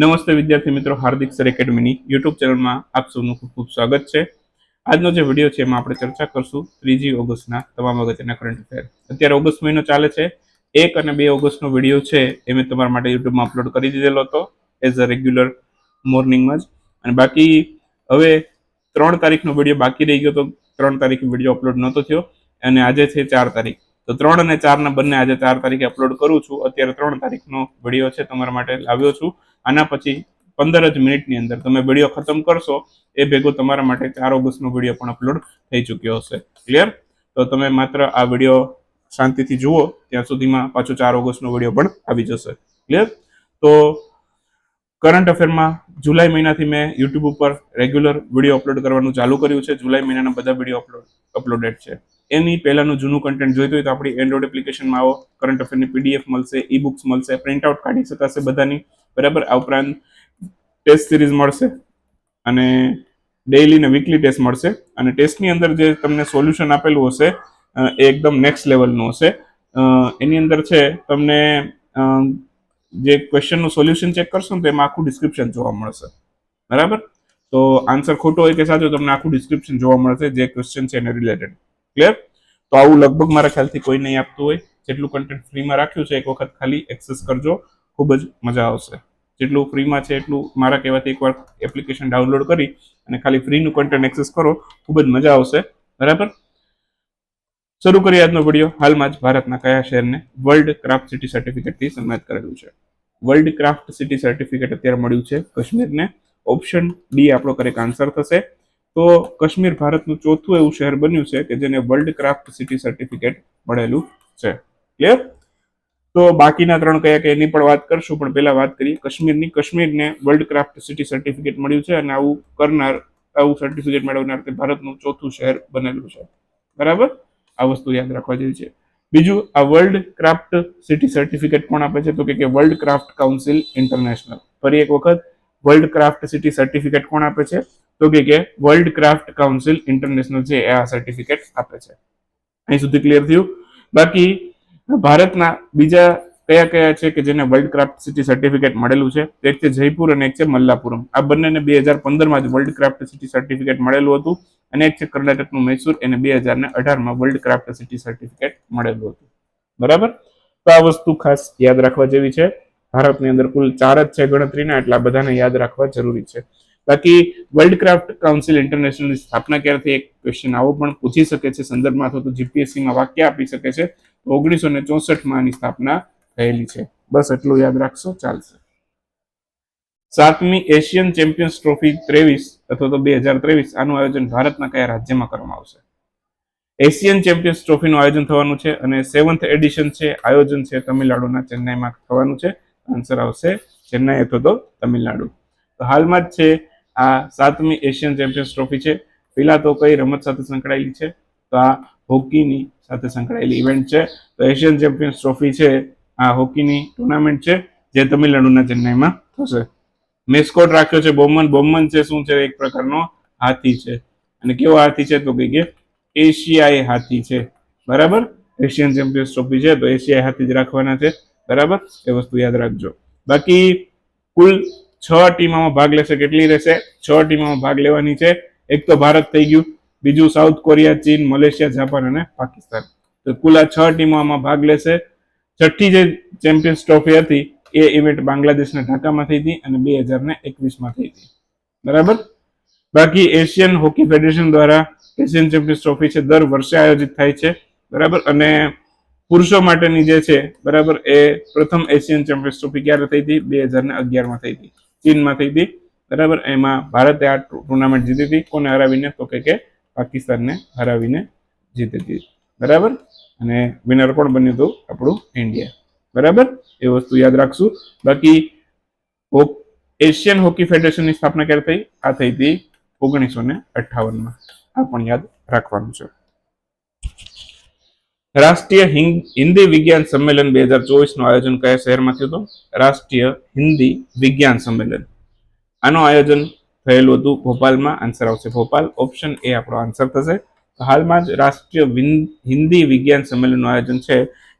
નમસ્તે વિદ્યાર્થી મિત્રો, હાર્દિક સર એકેડમીની યુટ્યુબ ચેનલમાં આપ સૌનું ખૂબ ખૂબ સ્વાગત છે. આજનો જે વીડિયો છે એમાં આપણે ચર્ચા કરશું ત્રીજી ઓગસ્ટના તમામ અગત્યના કરંટ અફેર અત્યારે ઓગસ્ટ મહિનો ચાલે છે. એક અને બે ઓગસ્ટનો વીડિયો છે એ મેં તમારા માટે યુટ્યુબમાં અપલોડ કરી દીધેલો હતો એઝ અ રેગ્યુલર મોર્નિંગમાં જ. અને બાકી હવે ત્રણ તારીખનો વીડિયો બાકી રહી ગયો તો ત્રણ તારીખ વીડિયો અપલોડ નહોતો થયો. અને આજે છે ચાર તારીખ. તો ત્રણ અને ચારના બંને આજે ચાર તારીખે અપલોડ કરું છું. અત્યારે ત્રણ તારીખનો વીડિયો છે તમારા માટે લાવ્યો છું. આના પછી પંદર જ મિનિટની અંદર તમે વીડિયો ખતમ કરશો, એ ભેગો તમારા માટે ચાર ઓગસ્ટનો વીડિયો પણ અપલોડ થઈ ચૂક્યો હશે. ક્લિયર તો તમે માત્ર આ વીડિયો શાંતિથી જુઓ, ત્યાં સુધીમાં પાછો ચાર ઓગસ્ટનો વીડિયો પણ આવી જશે. ક્લિયર તો કરંટ અફેરમાં જુલાઈ મહિનાથી મેં યુટ્યુબ ઉપર રેગ્યુલર વીડિયો અપલોડ કરવાનું ચાલુ કર્યું છે. જુલાઈ મહિનાના બધા વીડિયો અપલોડ અપલોડેડ છે. એની પહેલાનું જૂનું કન્ટેન્ટ જોઈતું હોય તો આપણી એન્ડ્રોઈડ એપ્લિકેશનમાં આવો. કરંટ અફેરની પીડીએફ મળશે ઈ બુક્સ મળશે પ્રિન્ટ આઉટ કાઢી શકાશે બધાની. બરાબર? આ ઉપરાંત ટેસ્ટ સિરીઝ મળશે અને ડેઇલી ને વીકલી ટેસ્ટ મળશે. અને ટેસ્ટની અંદર જે તમને સોલ્યુશન આપેલું હશે એ એકદમ નેક્સ્ટ લેવલનું હશે. એની અંદર છે, તમને જે ક્વેશ્ચનનું સોલ્યુશન ચેક કરશો ને તો એમાં આખું ડિસ્ક્રિપ્શન જોવા મળશે. બરાબર? તો આન્સર ખોટો હોય કે સાચો, તમને આખું ડિસ્ક્રિપ્શન જોવા મળશે, જે ક્વેશ્ચન છે એને રિલેટેડ ક્લિયર તો આવું લગભગ મારા ખ્યાલથી કોઈ નહીં આપતું હોય. જેટલું કન્ટેન્ટ ફ્રીમાં રાખ્યું છે, એક વખત ખાલી એક્સેસ કરજો. ખૂબ જ મજા આવશે. જેટલું ફ્રીમાં છે, એટલું મારા કહેવાથી એકવાર એપ્લિકેશન ડાઉનલોડ કરી અને ખાલી ફ્રીનું કન્ટેન્ટ એક્સેસ કરો, ખૂબ જ મજા આવશે. બરાબર? શરૂ કરીએ આજનો વીડિયો હાલમાં જ ભારતના કયા શહેરને વર્લ્ડ ક્રાફ્ટ સિટી સર્ટિફિકેટથી સન્માનિત કરેલું છે? વર્લ્ડ ક્રાફ્ટ સિટી સર્ટિફિકેટ અત્યારે મળ્યું છે કાશ્મીરને. ઓપ્શન ડી આપણો કરેક્ટ આન્સર થશે. તો કાશ્મીર ભારતનું ચોથું એવું શહેર બન્યું છે કે જેને વર્લ્ડ ક્રાફ્ટ સિટી સર્ટિફિકેટ મળેલું છે. ક્લિયર તો બાકીના ત્રણ કયા કયા એની પણ વાત કરશું, પણ પહેલા વાત કરીએ કાશ્મીરની. કાશ્મીરને વર્લ્ડ ક્રાફ્ટ સિટી સર્ટિફિકેટ મળ્યું છે અને આવું કરનાર, આવું સર્ટિફિકેટ મેળવનાર તે ભારતનું ચોથું શહેર બનેલું છે. બરાબર? આ વસ્તુ યાદ રાખવા જેવી છે. બીજું, આ વર્લ્ડ ક્રાફ્ટ સિટી સર્ટિફિકેટ કોણ આપે છે? તો કે વર્લ્ડ ક્રાફ્ટ કાઉન્સિલ ઇન્ટરનેશનલ ફરી એક વખત વર્લ્ડ ક્રાફ્ટ સિટી સર્ટિફિકેટ કોણ આપે છે? તો કે વર્લ્ડ ક્રાફ્ટ કાઉન્સિલ ઇન્ટરનેશનલ છે, એ આ સર્ટિફિકેટ આપે છે. અહીં સુધી ક્લિયર થયું. બાકી ભારતના બીજા કયા કયા છે કે જેને વર્લ્ડ ક્રાફ્ટ સિટી સર્ટિફિકેટ મળેલું છે? એક છે જયપુર અને એક છે મલ્લાપુરમ. આ બંનેને બે હજાર પંદરમાં જ વર્લ્ડ ક્રાફ્ટ સિટી સર્ટિફિકેટ મળેલું હતું અને એક છે કર્ણાટકનું મૈસૂર એને બે હજાર ને અઢારમાં વર્લ્ડ ક્રાફ્ટ સિટી સર્ટિફિકેટ મળેલું હતું. બરાબર? તો આ વસ્તુ ખાસ યાદ રાખવા જેવી છે. ભારતની અંદર કુલ ચાર જ છે ગણતરીના, એટલે આ બધાને યાદ રાખવા જરૂરી છે. બાકી વર્લ્ડ ક્રાફ્ટ કાઉન્સિલ ઇન્ટરનેશનલની સ્થાપના ક્યારથી એક ક્વેશ્ચન આવો પણ પૂછી શકે છે, સંદર્ભમાં અથવા તો જીપીએસસીમાં વાક્ય આપી શકે છે. ઓગણીસો ને ચોસઠમાં આની સ્થાપના થયેલી છે. બસ એટલું યાદ રાખશો, ચાલશે. સાતમી એશિયન ચેમ્પિયન્સ ટ્રોફી ત્રેવીસ અથવા તો બે હજાર ત્રેવીસ, આનું આયોજન ભારતના કયા રાજ્યમાં કરવામાં આવશે? એશિયન ચેમ્પિયન્સ ટ્રોફીનું આયોજન થવાનું છે અને સેવન્થ એડિશન છે, આયોજન છે તમિલનાડુના ચેન્નાઈમાં થવાનું છે. આન્સર આવશે ચેન્નાઈ અથવા તો તમિલનાડુ. તો હાલમાં જ છે આ સાતમી એશિયન ચેમ્પિયન્સ ટ્રોફી છે. પહેલાં તો કઈ રમત સાથે સંકળાયેલી છે? તો આ હોકીની સાથે સંકળાયેલી ઇવેન્ટ છે. તો એશિયન ચેમ્પિયન્સ ટ્રોફી છે. આ હોકીની ટુર્નામેન્ટ છે, જે તમિલનાડુના ચેન્નાઈમાં થશે. મેસ્કોટ રાખ્યો છે બોમન. બોમન છે શું છે? એક પ્રકારનો હાથી છે. અને કેવો હાથી છે તો કે એશિયાઈ હાથી છે. બરાબર? એશિયન ચેમ્પિયન્સ ટ્રોફી છે, તો એશિયાઈ હાથી જ રાખવાના છે. બરાબર? એ વસ્તુ યાદ રાખજો. બાકી કુલ છ ટીમોમાં ભાગ લેશે કેટલી રહેશે? છ ટીમોમાં ભાગ લેવાની છે. એક તો ભારત થઈ ગયું, બીજું સાઉથ કોરિયા, ચીન, મલેશિયા, જાપાન અને પાકિસ્તાન. તો કુલ છ ટીમો આમાં ભાગ લેશે. છઠ્ઠી જે ચેમ્પિયન્સ ટ્રોફી હતી, એ ઇવેન્ટ બાંગ્લાદેશના ઢાકામાં થઈ હતી અને બે હજાર ને એકવીસમાં થઈ હતી. બરાબર? બાકી એશિયન હોકી ફેડરેશન દ્વારા એશિયન ચેમ્પિયન્સ ટ્રોફી છે, દર વર્ષે આયોજિત થાય છે. બરાબર? અને પુરુષો માટેની જે છે, બરાબર, એ પ્રથમ એશિયન ચેમ્પિયન્સ ટ્રોફી ક્યારે થઈ હતી? બે હજાર ને અગિયારમાં થઈ હતી. ચીનમાં થઈ હતી બરાબર? એમાં ભારતે આ ટુર્નામેન્ટ જીતી હતી. કોને હરાવીને? તો કે કે પાકિસ્તાનને હરાવીને જીતી હતી. બરાબર? અને વિનર કોણ બન્યું હતું? આપણું ઇન્ડિયા બરાબર? એ વસ્તુ યાદ રાખશું. બાકી એશિયન હોકી ફેડરેશનની સ્થાપના ક્યારે થઈ? આ થઈ હતી ઓગણીસો ને અઠ્ઠાવનમાં. આ પણ યાદ રાખવાનું છે. રાષ્ટ્રીય હિન્દી વિજ્ઞાન સંમેલન બે હજાર ચોવીસનું આયોજન કયા શહેરમાં થયું હતું? રાષ્ટ્રીય હિન્દી વિજ્ઞાન સંમેલન. આનું આયોજન થયેલું હતું ભોપાલમાં. આન્સર આવશે ભોપાલ. ઓપ્શન એ આપણો આન્સર થશે. હાલમાં જ રાષ્ટ્રીય હિન્દી વિજ્ઞાન સંમેલનનું આયોજન છે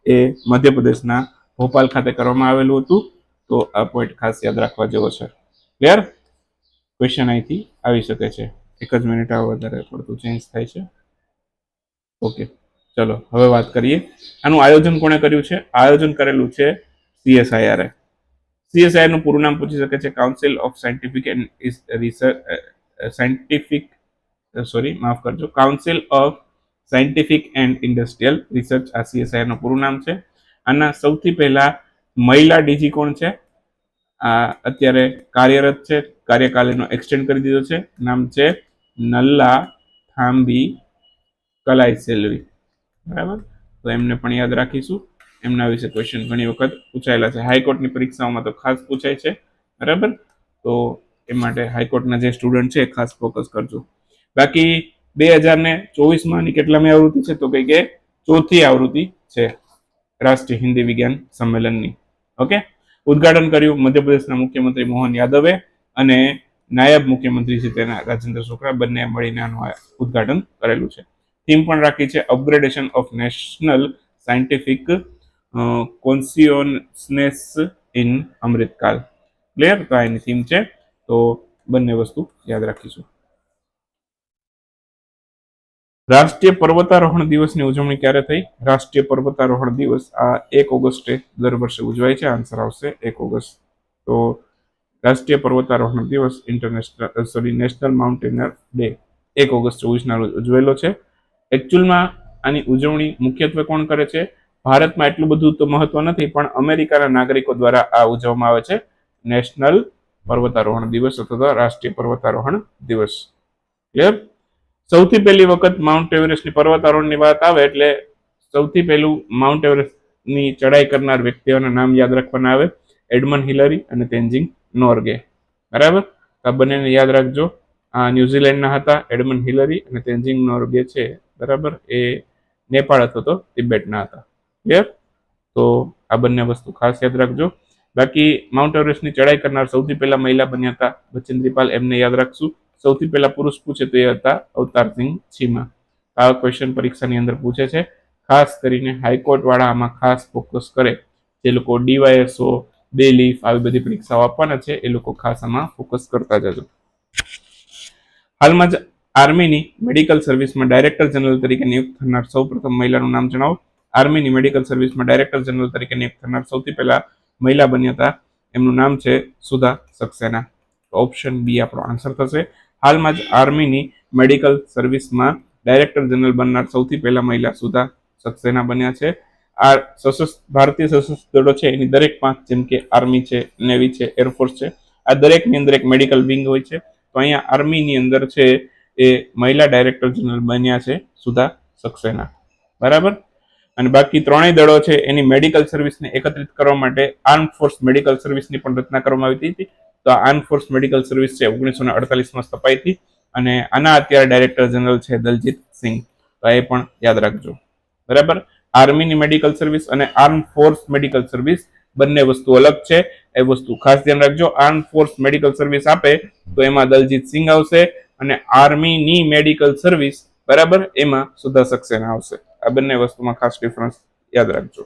એ મધ્યપ્રદેશના ભોપાલ ખાતે કરવામાં આવેલું હતું. તો આ પોઈન્ટ ખાસ યાદ રાખવા જેવો છે. ક્લિયર ક્વેશ્ચન અહીંથી આવી શકે છે. એક જ મિનિટ આ વધારે પડતું ચેન્જ થાય છે. ઓકે ચલો, હવે વાત કરીએ. આનું આયોજન કોણે કર્યું છે? આયોજન કરેલું છે સીએસઆઈઆર સીએસઆઈઆરનું પૂરું નામ પૂછી શકે છે council of scientific and research scientific sorry માફ કરજો. Council of scientific and industrial research આ સીએસઆઈઆરનું પૂરું નામ છે. આના સૌથી પહેલા મહિલા ડીજી કોણ છે? આ અત્યારે કાર્યરત છે કાર્યકાલનો એક્સટેન્ડ કરી દીધો છે. નામ છે નલ્લા થાંબી કલાઈ સેલ્વી બરાબર? તો એમને પણ યાદ રાખીશું. એમના વિશે ક્વેશ્ચન ઘણી વખત પૂછાયેલા છે. હાઈકોર્ટની પરીક્ષાઓમાં તો ખાસ પૂછાય છે. બરાબર? તો એ માટે હાઈકોર્ટના જે સ્ટુડન્ટ છે ખાસ ફોકસ કરજો. બાકી બે હજાર ને ચોવીસમાંની કેટલામી આવૃત્તિ છે? તો કઈ કે ચોથી આવૃત્તિ છે રાષ્ટ્રીય હિન્દી વિજ્ઞાન સંમેલનની. ઓકે? ઉદ્ઘાટન કર્યું મધ્યપ્રદેશના મુખ્યમંત્રી મોહન યાદવે અને નાયબ મુખ્યમંત્રી છે તેના રાજેન્દ્ર શુક્લા બંને મળીને આનું ઉદ્ઘાટન કરેલું છે. થીમ પણ રાખી છે, upgradation of national scientific consciousness in Amritkaal. Clear તો એની થીમ છે. તો બંને વસ્તુ યાદ રાખીશું. રાષ્ટ્રીય પર્વતારોહણ દિવસની ઉજવણી ક્યારે થઈ? રાષ્ટ્રીય પર્વતારોહણ દિવસ આ એક ઓગસ્ટે દર વર્ષે ઉજવાય છે. આન્સર આવશે એક ઓગસ્ટ. તો રાષ્ટ્રીય પર્વતારોહણ દિવસ international sorry national mountaineer day એક ઓગસ્ટ ચોવીસના રોજ ઉજવેલો છે. એકચ્યુઅલમાં આની ઉજવણી મુખ્યત્વે કોણ કરે છે? ભારતમાં એટલું બધું તો મહત્વ નથી, પણ અમેરિકાના નાગરિકો દ્વારા આ ઉજવવામાં આવે છે. નેશનલ પર્વતારોહણ દિવસ અથવા રાષ્ટ્રીય પર્વતારોહણ દિવસ. ક્લિયર સૌથી પહેલી વખત માઉન્ટ એવરેસ્ટની પર્વતારોહણની વાત આવે એટલે સૌથી પહેલું માઉન્ટ એવરેસ્ટની ચડાઈ કરનાર વ્યક્તિઓના નામ યાદ રાખવાના આવે. એડમન હિલરી અને તેન્જિંગ નોર્ગે બરાબર? આ બંનેને યાદ રાખજો. આ ન્યુઝીલેન્ડના હતા એડમન હિલરી અને તેન્જિંગ નોર્ગે છે. બરાબર? એ નેપાળ અથવા તો તિબેટના હતા. ક્લિયર તો આ બંને વસ્તુ ખાસ યાદ રાખજો. બાકી માઉન્ટ એવરેસ્ટની ચડાઈ કરનાર સૌથી પહેલા મહિલા બન્યા હતા બચેન્દ્રીપાલ. એમને યાદ રાખશું. સૌથી પહેલા પુરુષ પૂછે તો એ હતા અવતારસિંહ ચીમા. આ ક્વેશ્ચન પરીક્ષાની અંદર પૂછે છે. ખાસ કરીને હાઈકોર્ટ વાળા આમાં ખાસ ફોકસ કરે. જે લોકો ડીવાયએસઓ, બે લીફ આવી બધી પરીક્ષાઓ આપવાના છે, એ લોકો ખાસ આમાં ફોકસ કરતા જજો. હાલમાં જ આર્મીની મેડિકલ સર્વિસમાં ડાયરેક્ટર જનરલ તરીકે નિયુક્ત થનાર સૌ પ્રથમ મહિલાનું નામ જણાવો. આર્મીની મેડિકલ સર્વિસમાં ડાયરેક્ટર જનરલ તરીકે નિયુક્ત થનાર સૌથી પહેલા મહિલા બન્યા હતા. એમનું નામ છે સુધા સક્સેના. ઓપ્શન બી આપણો આન્સર થશે. હાલમાં જ આર્મીની મેડિકલ સર્વિસમાં ડાયરેક્ટર જનરલ બનનાર સૌથી પહેલા મહિલા સુધા સક્સેના બન્યા છે. આ સશસ્ત્ર, ભારતીય સશસ્ત્ર દળો છે, એની દરેક પાંચ જેમ કે આર્મી છે નેવી છે એરફોર્સ છે, આ દરેકની અંદર એક મેડિકલ વિંગ હોય છે. તો અહીંયા આર્મીની અંદર છે એ મહિલા ડાયરેક્ટર જનરલ બન્યા છે સુધા સક્સેના. બરાબર? અને બાકી ત્રણેય દળો છે, એની મેડિકલ સર્વિસને એકત્રિત કરવા માટે આર્મ ફોર્સ મેડિકલ સર્વિસની પણ રચના કરવામાં આવી હતી. તો આ આર્મ ફોર્સ મેડિકલ સર્વિસ છે ઓગણીસો ને અડતાલીસમાં સ્થપાઈ હતી. અને આના અત્યારે ડાયરેક્ટર જનરલ છે દલજીત સિંહ. તો એ પણ યાદ રાખજો. બરાબર? આર્મીની મેડિકલ સર્વિસ અને આર્મ ફોર્સ મેડિકલ સર્વિસ બંને વસ્તુ અલગ છે. એ વસ્તુ ખાસ ધ્યાન રાખજો. આર્મ ફોર્સ મેડિકલ સર્વિસ આપે તો એમાં દલજીત સિંહ આવશે. અને આર્મીની મેડિકલ સર્વિસ, બરાબર? એમાં સુધા સક્સેના આવશે. આ બંને વસ્તુમાં ખાસ ડિફરન્સ યાદ રાખજો.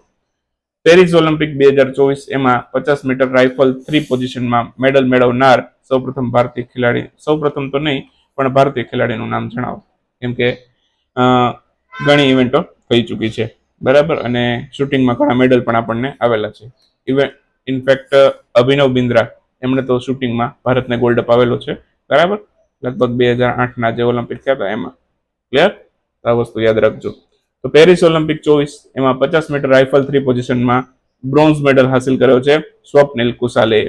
પેરિસ ઓલિમ્પિક બે હજાર ચોવીસ, એમાં પચાસ મીટર રાઇફલ થ્રી પોઝિશનમાં મેડલ મેળવનાર સૌપ્રથમ ભારતીય ખેલાડી, સૌપ્રથમ તો નહીં, પણ ભારતીય ખેલાડીનું નામ જણાવો. કેમ કે ઘણી ઇવેન્ટો થઈ ચૂકી છે, બરાબર? અને શૂટિંગમાં ઘણા મેડલ પણ આપણને આવેલા છે. ઇવેન્ટ ઇનફેક્ટ અભિનવ બિંદ્રા, એમણે તો શૂટિંગમાં ભારતને ગોલ્ડ અપ આવેલો છે, બરાબર? લગભગ બે હજાર આઠના જે ઓલિમ્પિક થયા હતા, એમાં. ક્લિયર આ વસ્તુ યાદ રાખજો. તો પેરિસ ઓલિમ્પિક ચોવીસ, એમાં પચાસ મીટર રાઇફલ થ્રી પોઝિશનમાં બ્રોન્ઝ મેડલ હાસિલ કર્યો છે સ્વપ્નિલ કુસાલે.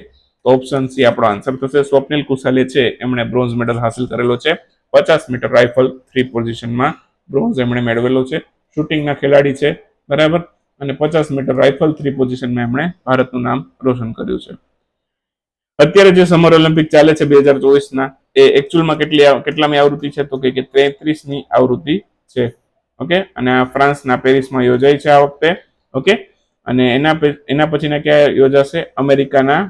તો ઓપ્શન સી આપણો આન્સર થશે. સ્વપ્નિલ કુસાલે છે, એમણે બ્રોન્ઝ મેડલ હાસિલ કરેલો છે. પચાસ મીટર રાઇફલ થ્રી પોઝિશનમાં બ્રોન્ઝ એમણે મેળવેલો છે. શૂટિંગના ખેલાડી છે, બરાબર? અને પચાસ મીટર રાઇફલ થ્રી પોઝિશનમાં એમણે ભારતનું નામ રોશન કર્યું છે. અત્યારે જે સમર ઓલિમ્પિક ચાલે છે, બે હજાર ચોવીસના એ એકચ્યુઅલમાં કેટલી કેટલામી આવૃત્તિ છે તો કે તેત્રીસની આવૃત્તિ છે. ઓકે? અને આ ફ્રાન્સના પેરિસમાં યોજાઈ છે આ વખતે. ઓકે? અને એના એના પછીના ક્યાં યોજાશે? અમેરિકાના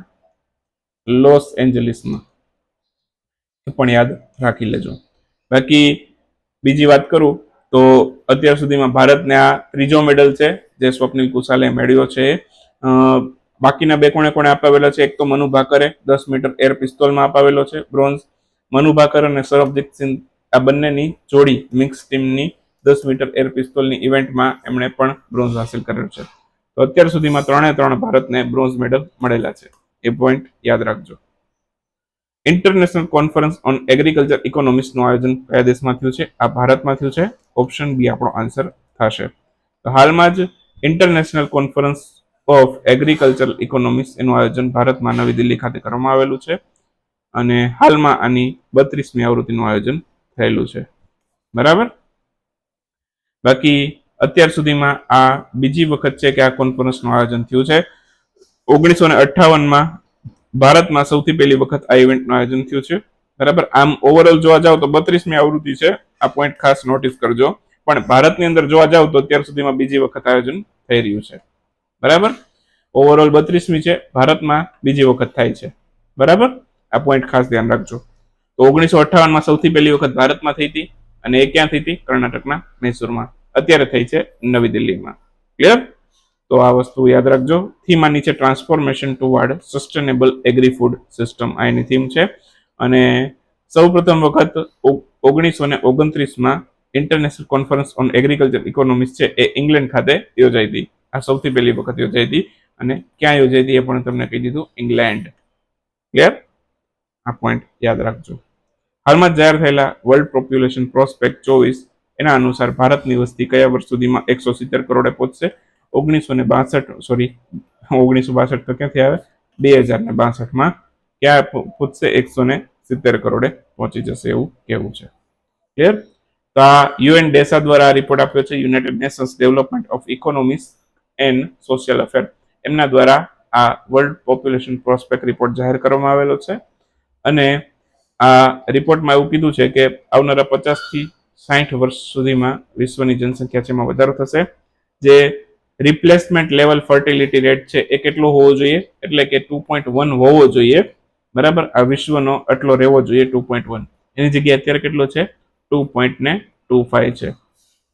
લોસ એન્જલિસમાં. પણ યાદ રાખી લેજો. બાકી બીજી વાત કરું તો અત્યાર સુધીમાં ભારતને આ ત્રીજો મેડલ છે જે સ્વપ્નિલ કુશાલે મેળવ્યો છે. બાકીના બે કોણે કોણે અપાવેલા છે? એક તો મનુ ભાકરે દસ મીટર એર પિસ્તોલમાં અપાવેલો છે, બ્રોન્ઝ. મનુ ભાકર અને સૌરભજીત સિંહ આ બંનેની જોડી મિક્સ ટીમની દસ મીટર એર પિસ્તોલની ઇવેન્ટમાં એમણે પણ બ્રોન્ઝ હાંસિલ કર્યો છે. તો અત્યાર સુધીમાં ત્રણે ત્રણ ભારતને બ્રોન્ઝ મેડલ મળેલા છે. એ પોઈન્ટ યાદ રાખજો. ઇન્ટરનેશનલ કોન્ફરન્સ ઓન એગ્રીકલ્ચર ઇકોનોમિક્સનું આયોજન કયા દેશમાં થયું છે? આ ભારતમાં થયું છે. ઓપ્શન બી આપણો આન્સર થશે. તો હાલમાં જ international conference of agriculture economics એનું આયોજન ભારતમાં નવી દિલ્હી ખાતે કરવામાં આવેલું છે. અને હાલમાં આની બત્રીસમી આવૃત્તિનું આયોજન થયેલું છે. બરાબર? બાકી અત્યાર સુધીમાં આ બીજી વખત છે કે આ કોન્ફરન્સનું આયોજન થયું છે. ઓગણીસો ને અઠ્ઠાવનમાં ભારતમાં સૌથી પહેલી વખત આ ઇવેન્ટનું આયોજન થયું છે. બરાબર? આમ ઓવરઓલ જોવા જાવ તો બત્રીસમી આવૃત્તિ છે. આ પોઈન્ટ ખાસ નોટિસ કરજો. પણ ભારતની અંદર જોવા જાવ તો અત્યાર સુધીમાં બીજી વખત આયોજન થઈ રહ્યું છે. બરાબર? ઓવરઓલ બત્રીસમી છે. ભારતમાં બીજી વખત થાય છે. બરાબર? આ પોઈન્ટ ખાસ ધ્યાન રાખજો. તો ઓગણીસો અઠ્ઠાવનમાં સૌથી પહેલી વખત ભારતમાં થઈ હતી અને એ ક્યાં થઈ હતી? કર્ણાટકના મૈસૂરમાં. અત્યારે થઈ છે નવી દિલ્હીમાં. ક્લિયર તો આ વસ્તુ યાદ રાખજો. થીમ આ નીચે transformation toward sustainable agri food system આ એની થીમ છે. અને સૌ પ્રથમ વખત ઓગણીસો ને ઓગણત્રીસમાં international conference on agriculture economics છે એ ઇંગ્લેન્ડ ખાતે યોજાઈ હતી. આ સૌથી પહેલી વખત યોજાઈ હતી અને ક્યાં યોજાઈ હતી એ પણ તમને કહી દીધું. ઇંગ્લેન્ડ ક્લિયર આ પોઈન્ટ યાદ રાખજો. હાલમાં જાહેર થયેલા વર્લ્ડ પોપ્યુલેશન પ્રોસ્પેક્ટ ચોવીસ, એના અનુસાર ભારતની વસ્તી કયા વર્ષ સુધીમાં એકસો સિત્તેર કરોડે પહોંચશે? ઓગણીસો ને બાસઠ સોરી ઓગણીસો બાસઠ તો ક્યાંથી આવે? બે હજાર ને બાસઠમાં. ક્યાં પૂછશે એકસો ને સિત્તેર કરોડે પહોંચી જશે એવું કહેવું છે. ક્લિયર તો આ યુએન ડેસા દ્વારા રિપોર્ટ આપ્યો છે, United Nations development of economics and social affair. એમના દ્વારા આ વર્લ્ડ પોપ્યુલેશન પ્રોસ્પેક્ટ રિપોર્ટ જાહેર કરવામાં આવેલો છે. અને આ રિપોર્ટમાં એવું કીધું છે કે આવનારા પચાસથી સાઠ વર્ષ સુધીમાં વિશ્વની જનસંખ્યા છે એમાં વધારો થશે. જે રિપ્લેસમેન્ટ લેવલ ફર્ટિલિટી રેટ છે એ કેટલો હોવો જોઈએ? એટલે કે ટુ પોઈન્ટ વન હોવો જોઈએ. બરાબર? આ વિશ્વનો આટલો રહેવો જોઈએ ટુ પોઈન્ટ વન એની જગ્યાએ અત્યારે કેટલો છે? ટુ પોઈન્ટ ને ટુ ફાઈવ છે.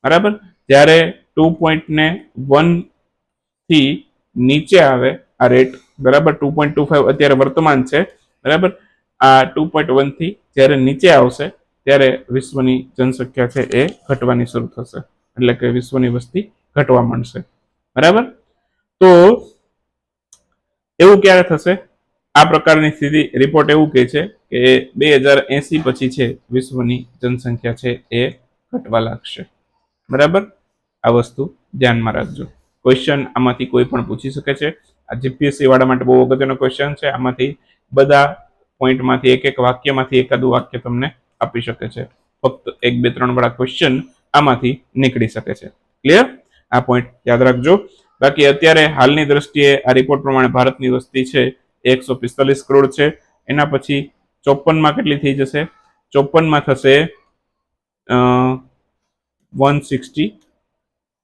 બરાબર? જ્યારે ટુ પોઈન્ટ ને વનથી નીચે આવે આ રેટ બરાબર? ટુ પોઈન્ટ ટુ ફાઈવ અત્યારે વર્તમાન છે. બરાબર? આ ટુ પોઈન્ટ વનથી જ્યારે નીચે આવશે, ત્યારે વિશ્વની જનસંખ્યા છે એ ઘટવાની શરૂ થશે. એટલે કે વિશ્વની વસ્તી ઘટવા માંડશે. બરાબર? તો એવું ક્યારે થશે? આ પ્રકારની સ્થિતિ રિપોર્ટ એવું કહે છે કે બે હજાર એસી પછી છે વિશ્વની જનસંખ્યા છે એ ઘટવા લાગશે. બરાબર? આ વસ્તુ ધ્યાનમાં રાખજો. ક્વેશ્ચન આમાંથી કોઈ પણ પૂછી શકે છે. આ જીપીએસસી વાળા માટે બહુ અગત્યનો ક્વેશ્ચન છે. આમાંથી બધા પોઈન્ટમાંથી એક એક વાક્યમાંથી એકાદું વાક્ય તમને આપી શકે છે. ફક્ત એક, બે, ત્રણ વાળા ક્વેશ્ચન આમાંથી નીકળી શકે છે. ક્લિયર આ પોઈન્ટ યાદ રાખજો. બાકી અત્યારે હાલની દ્રષ્ટિએ આ રિપોર્ટ પ્રમાણે ભારતની વસ્તી છે એકસો પિસ્તાલીસ કરોડ છે. એના પછી ચોપનમાં કેટલી થઈ જશે? ચોપનમાં થશે વન સિક્સટી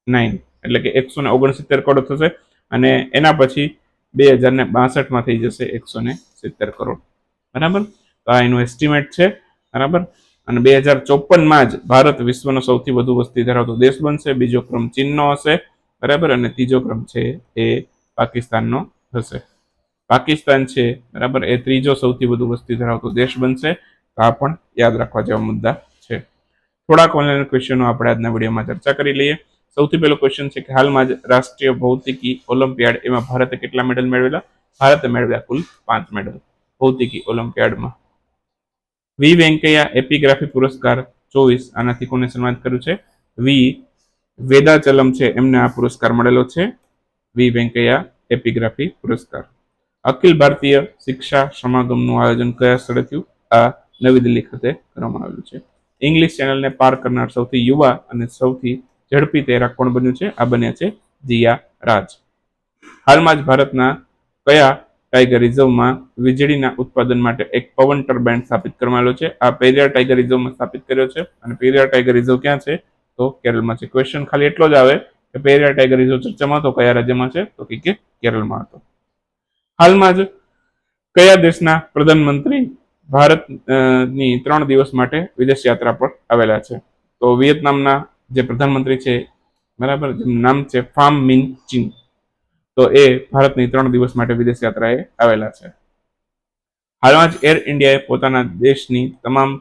નાઇન એટલે કે એકસો ને ઓગણસિત્તેર કરોડ થશે. અને એના પછી બે હજાર ને બાસઠમાં થઈ જશે એકસો ને સિત્તેર કરોડ. બરાબર? તો આ એનું એસ્ટિમેટ છે, બરાબર? અને બે હજાર ચોપનમાં જ ભારત વિશ્વનો સૌથી વધુ વસ્તી ધરાવતો દેશ બનશે, બીજો ક્રમ ચીનનો હશે, બરાબર? અને ત્રીજો ક્રમ છે એ પાકિસ્તાનનો હશે. પાકિસ્તાન છે, બરાબર? એ ત્રીજો સૌથી વધુ વસ્તી ધરાવતો દેશ બનશે. તો આ પણ યાદ રાખવા જેવા મુદ્દા છે. થોડાક ઓનલાઈન ક્વેશ્ચનો આપણે આજના વિડીયોમાં ચર્ચા કરી લઈએ. સૌથી પહેલો ક્વેશ્ચન છે કે હાલમાં જ રાષ્ટ્રીય ભૌતિકી ઓલિમ્પિયાડ એમાં ભારતે કેટલા મેડલ મેળવેલા? ભારતે મેળવ્યા કુલ પાંચ મેડલ ભૌતિકી ઓલિમ્પિયાડમાં વી વેંકૈયા એપિગ્રાફી પુરસ્કાર ચોવીસ, આનાથી કોને સન્માનિત કર્યું છે? વી વેદાચલમ છે, એમને આ પુરસ્કાર મળેલો છે. વી વેંકૈયા એપિગ્રાફી પુરસ્કાર. અખિલ ભારતીય શિક્ષા સમાગમનું આયોજન કયા સ્થળે થયું? આ નવી દિલ્હી ખાતે કરવામાં આવેલું છે. ઇંગ્લિશ ચેનલને પાર કરનાર સૌથી યુવા અને સૌથી ઝડપી તૈરાક કોણ બન્યું છે? આ બન્યા છે જીયા રાજ. હાલમાં જ ભારતના કયા ટાઈગર રિઝર્વમાં વીજળીના ઉત્પાદન માટે એક પવન ટર્બાઇન સ્થાપિત કરવામાં આવ્યો છે. આ પેરિયાર ટાઈગર રિઝર્વમાં સ્થાપિત કર્યો છે. અને પેરિયાર ટાઈગર રિઝર્વ ક્યાં છે? તો કેરળમાં છે. ક્વેશ્ચન ખાલી એટલો જ આવે કે પેરિયાર ટાઈગર રિઝર્વ ચર્ચામાં હતો, કયા રાજ્યમાં છે? તો કે કેરળમાં હતો. હાલમાં જ કયા દેશના પ્રધાનમંત્રી ભારતની ત્રણ દિવસ માટે વિદેશ યાત્રા પર આવેલા છે? તો વિયેતનામના જે પ્રધાનમંત્રી છે, બરાબર? નામ છે ફામ મિન ચિંગ તો એ ભારતની ત્રણ દિવસ માટે વિદેશ યાત્રાએ આવેલા છે. હાલમાં જ એર ઇન્ડિયાએ પોતાના દેશની તમામ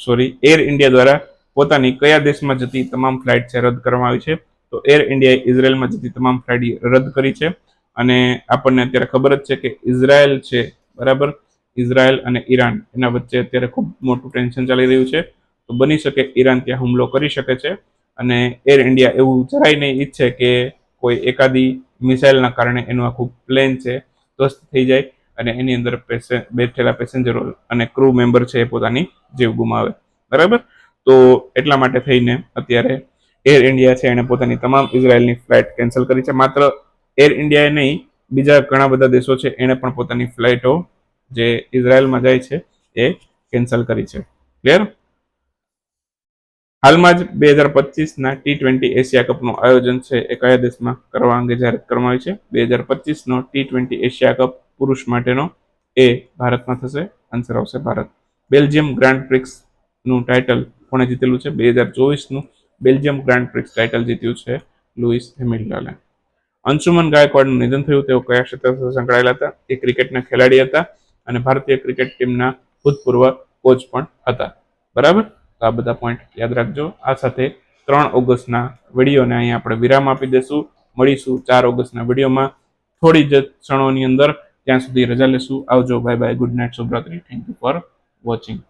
સોરી એર ઇન્ડિયા દ્વારા પોતાની કયા દેશમાં જતી તમામ ફ્લાઇટ છે રદ કરવામાં આવી છે? તો એર ઇન્ડિયાએ ઇઝરાયલમાં જતી તમામ ફ્લાઇટ રદ કરી છે. અને આપણને અત્યારે ખબર જ છે કે ઇઝરાયલ છે, બરાબર? ઇઝરાયલ અને ઈરાન એના વચ્ચે અત્યારે ખૂબ મોટું ટેન્શન ચાલી રહ્યું છે. તો બની શકે ઈરાન ત્યાં હુમલો કરી શકે છે. અને એર ઇન્ડિયા એવું જરાય નહીં ઈચ્છે કે કોઈ એકાદી મિસાઇલના કારણે એનું આખું પ્લેન છે, ધ્વસ્ત થઈ જાય અને એની અંદર બેઠેલા પેસેન્જરો અને ક્રૂ મેમ્બર છે એ પોતાની જીવ ગુમાવે. બરાબર? તો એટલા માટે થઈને અત્યારે એર ઇન્ડિયા છે એણે પોતાની તમામ ઇઝરાયલની ફ્લાઇટ કેન્સલ કરી છે. માત્ર એર ઇન્ડિયાએ નહીં, બીજા ઘણા બધા દેશો છે એણે પણ પોતાની ફ્લાઇટો જે ઇઝરાયલમાં જાય છે એ કેન્સલ કરી છે. ક્લિયર હાલમાં જ બે હજાર પચીસના ટી ટ્વેન્ટી એશિયા કપનું આયોજન છે એ કયા દેશમાં કરવા અંગે જાહેરાત કરવામાં આવી છે? બે હજાર પચીસનો ટી ટ્વેન્ટી એશિયા કપ પુરુષ માટેનો એ ભારતમાં થશે? આન્સર આવશે ભારત. બેલ્જિયમ ગ્રાન્ડ પ્રિક્સનું ટાઇટલ કોણે જીતેલું છે? બે હજાર ચોવીસનું બેલ્જિયમ ગ્રાન્ડ પ્રિક્સ ટાઇટલ જીત્યું છે લુઈસ હેમિલ્ટને અંશુમન ગાયકવાડનું નિધન થયું, તેઓ કયા ક્ષેત્ર સાથે સંકળાયેલા હતા? એ ક્રિકેટના ખેલાડી હતા અને ભારતીય ક્રિકેટ ટીમના ભૂતપૂર્વ કોચ પણ હતા. બરાબર? તો આ બધા પોઈન્ટ યાદ રાખજો. આ સાથે ત્રણ ઓગસ્ટના વિડીયોને અહીંયા આપણે વિરામ આપી દઈશું મળીશું ચાર ઓગસ્ટના વિડીયોમાં. થોડી જ ક્ષણોની અંદર ત્યાં સુધી રજા લેશું. આવજો. Bye bye good night શુભરાત્રી. Thank you for watching